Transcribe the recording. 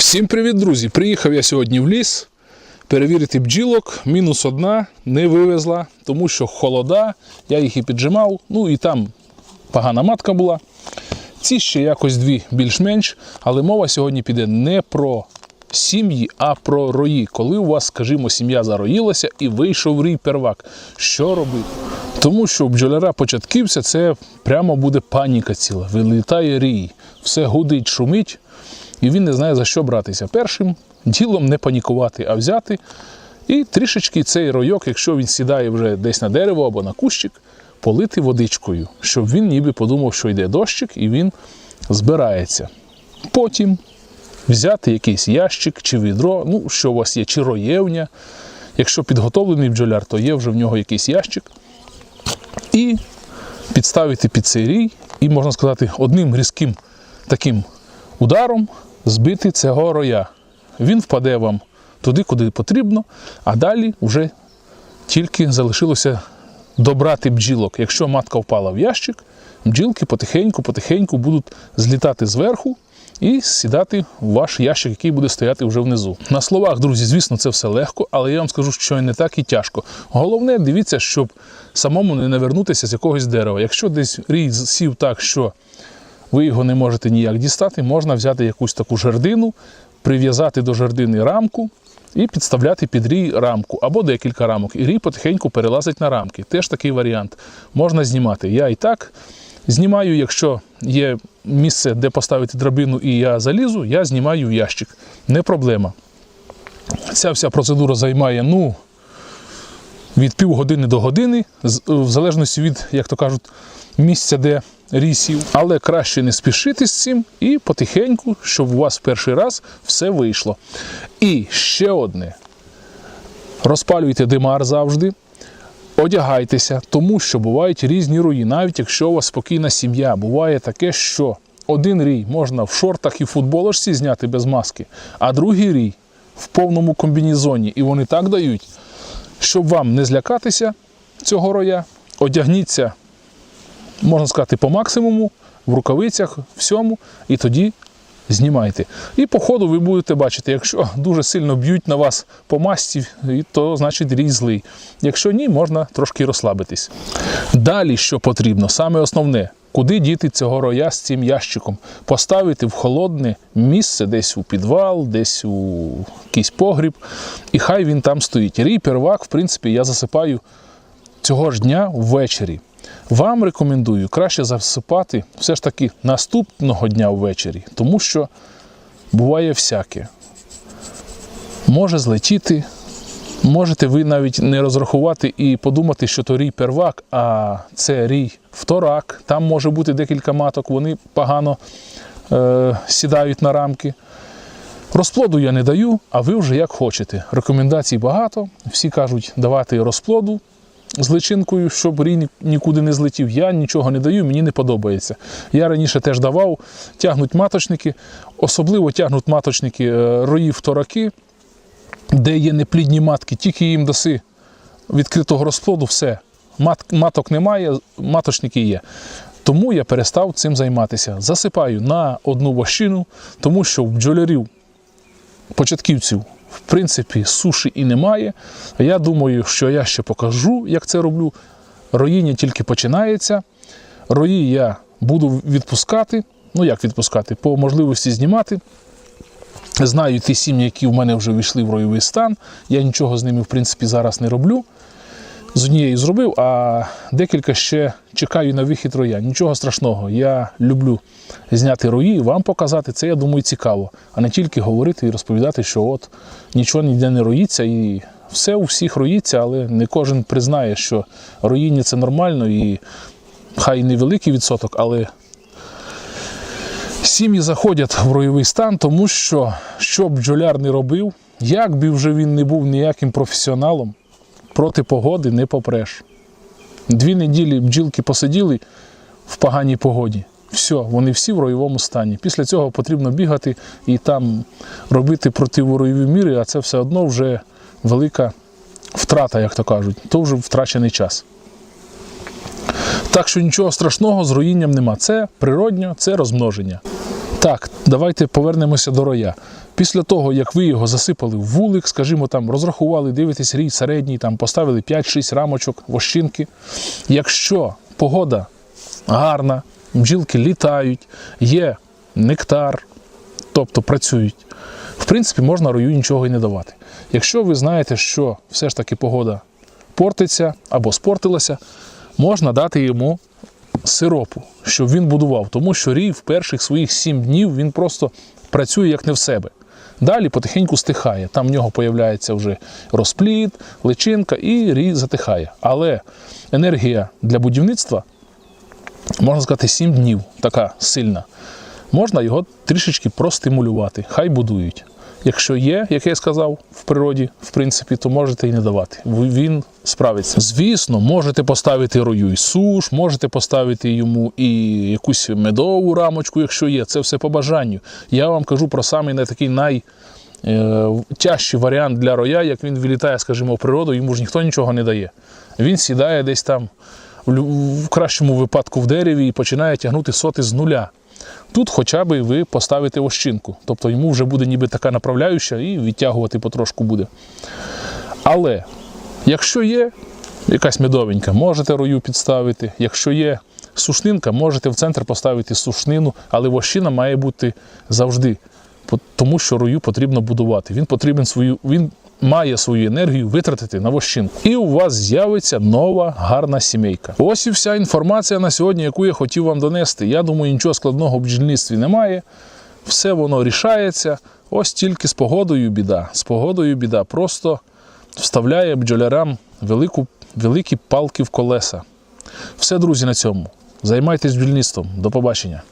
Всім привіт, друзі! Приїхав я сьогодні в ліс перевірити бджілок. Мінус одна не вивезла, тому що холода, я їх і піджимав, ну і там погана матка була. Ці ще якось дві більш-менш, але мова сьогодні піде не про сім'ї, а про рої. Коли у вас, скажімо, сім'я зароїлася і вийшов рій первак. Що робити? Тому що у бджоляра початківця це прямо буде паніка ціла. Вилітає рій, все гудить, шумить, і він не знає за що братися. Першим ділом не панікувати, а взяти і трішечки цей ройок, якщо він сідає вже десь на дерево або на кущик, полити водичкою, щоб він ніби подумав, що йде дощик, і він збирається. Потім взяти якийсь ящик чи відро, ну, що у вас є, чи роєвня. Якщо підготовлений бджоляр, то є вже в нього якийсь ящик. І підставити під цей рій, і, можна сказати, одним різким таким ударом збити цього роя. Він впаде вам туди, куди потрібно, а далі вже тільки залишилося добрати бджілок. Якщо матка впала в ящик, бджілки потихеньку-потихеньку будуть злітати зверху і сідати в ваш ящик, який буде стояти вже внизу. На словах, друзі, звісно, це все легко, але я вам скажу, що не так і тяжко. Головне, дивіться, щоб самому не навернутися з якогось дерева. Якщо десь рій сів так, що ви його не можете ніяк дістати, можна взяти якусь таку жердину, прив'язати до жердини рамку і підставляти під рій рамку або декілька рамок. І рій потихеньку перелазить на рамки. Теж такий варіант. Можна знімати. Я і так знімаю, якщо є місце, де поставити драбину і я залізу, я знімаю в ящик. Не проблема. Ця вся процедура займає, ну, від півгодини до години, в залежності від, як то кажуть, місця, де рісів. Але краще не спішити з цим і потихеньку, щоб у вас в перший раз все вийшло. І ще одне: розпалюйте димар завжди. Одягайтеся, тому що бувають різні руї. Навіть якщо у вас спокійна сім'я, буває таке, що один рій можна в шортах і футболочці зняти без маски, а другий рій в повному комбінезоні. І вони так дають, щоб вам не злякатися цього роя, одягніться, можна сказати, по максимуму, в рукавицях, всьому, і тоді знімайте. І по ходу ви будете бачити, якщо дуже сильно б'ють на вас по масці, то значить рій злий. Якщо ні, можна трошки розслабитись. Далі що потрібно, саме основне. Куди діти цього роя з цим ящиком? Поставити в холодне місце, десь у підвал, десь у якийсь погріб, і хай він там стоїть. Рій первак, в принципі, я засипаю цього ж дня ввечері. Вам рекомендую краще засипати все ж таки наступного дня ввечері, тому що буває всяке. Може злетіти, можете ви навіть не розрахувати і подумати, що то рій первак, а це рій вторак. Там може бути декілька маток, вони погано е, сідають на рамки. Розплоду я не даю, а ви вже як хочете. Рекомендацій багато. Всі кажуть давати розплоду з личинкою, щоб рій нікуди не злетів. Я нічого не даю, мені не подобається. Я раніше теж давав, тягнуть маточники, особливо тягнуть маточники е, рої втораки, де є неплідні матки, тільки їм даси відкритого розплоду, все. Мат, маток немає, маточники є. Тому я перестав цим займатися. Засипаю на одну вощину, тому що в бджолярів початківців, в принципі, суші і немає. Я думаю, що я ще покажу, як це роблю. Роїння тільки починається. Рої я буду відпускати. Ну як відпускати? По можливості знімати. Знаю ті сім'ї, які в мене вже війшли в ройовий стан. Я нічого з ними, в принципі, зараз не роблю. З однією зробив, а декілька ще чекаю на вихід роя. Нічого страшного. Я люблю зняти рої вам показати. Це, я думаю, цікаво. А не тільки говорити і розповідати, що от нічого ніде не роїться і все у всіх роїться, але не кожен признає, що роїння це нормально і хай невеликий відсоток, але сім'ї заходять в ройовий стан, тому що що б бджоляр не робив, як би вже він не був ніяким професіоналом, проти погоди не попреш. Дві неділі бджілки посиділи в поганій погоді. Все, вони всі в ройовому стані. Після цього потрібно бігати і там робити противоройові міри, а це все одно вже велика втрата, як то кажуть, то вже втрачений час. Так що нічого страшного з руїнням нема. Це природньо, це розмноження. Так, давайте повернемося до роя. Після того, як ви його засипали в вулик, скажімо, там розрахували, дивитесь рій середній, там поставили 5-6 рамочок, вощинки. Якщо погода гарна, бджілки літають, є нектар, тобто працюють, в принципі, можна рою нічого і не давати. Якщо ви знаєте, що все ж таки погода портиться або спортилася, можна дати йому сиропу, щоб він будував, тому що рій в перших своїх 7 днів він просто працює як не в себе. Далі потихеньку стихає. Там в нього появляється вже розплід, личинка і рій затихає. Але енергія для будівництва, можна сказати, 7 днів така сильна. Можна його трішечки простимулювати, хай будують. Якщо є, як я сказав, в природі, в принципі, то можете і не давати. Він справиться. Звісно, можете поставити рою і суш, можете поставити йому і якусь медову рамочку, якщо є. Це все по бажанню. Я вам кажу про самий не такий най. е, Тяжчий варіант для роя, як він вилітає, скажімо, в природу, йому ж ніхто нічого не дає. Він сідає десь там, в кращому випадку в дереві, і починає тягнути соти з нуля. Тут хоча б ви поставите ощинку, тобто йому вже буде ніби така направляюча і відтягувати потрошку буде. Але якщо є якась медовенька, можете рою підставити. Якщо є сушнинка, можете в центр поставити сушнину, але вощина має бути завжди, тому що рою потрібно будувати. Він потрібен свою, він має свою енергію витратити на вощинку. І у вас з'явиться нова гарна сімейка. Ось і вся інформація на сьогодні, яку я хотів вам донести. Я думаю, нічого складного в бджільництві немає. Все воно рішається. Ось тільки з погодою біда. З погодою біда. Просто вставляє бджолярам велику, великі палки в колеса. Все, друзі, на цьому. Займайтесь бджільництвом. До побачення.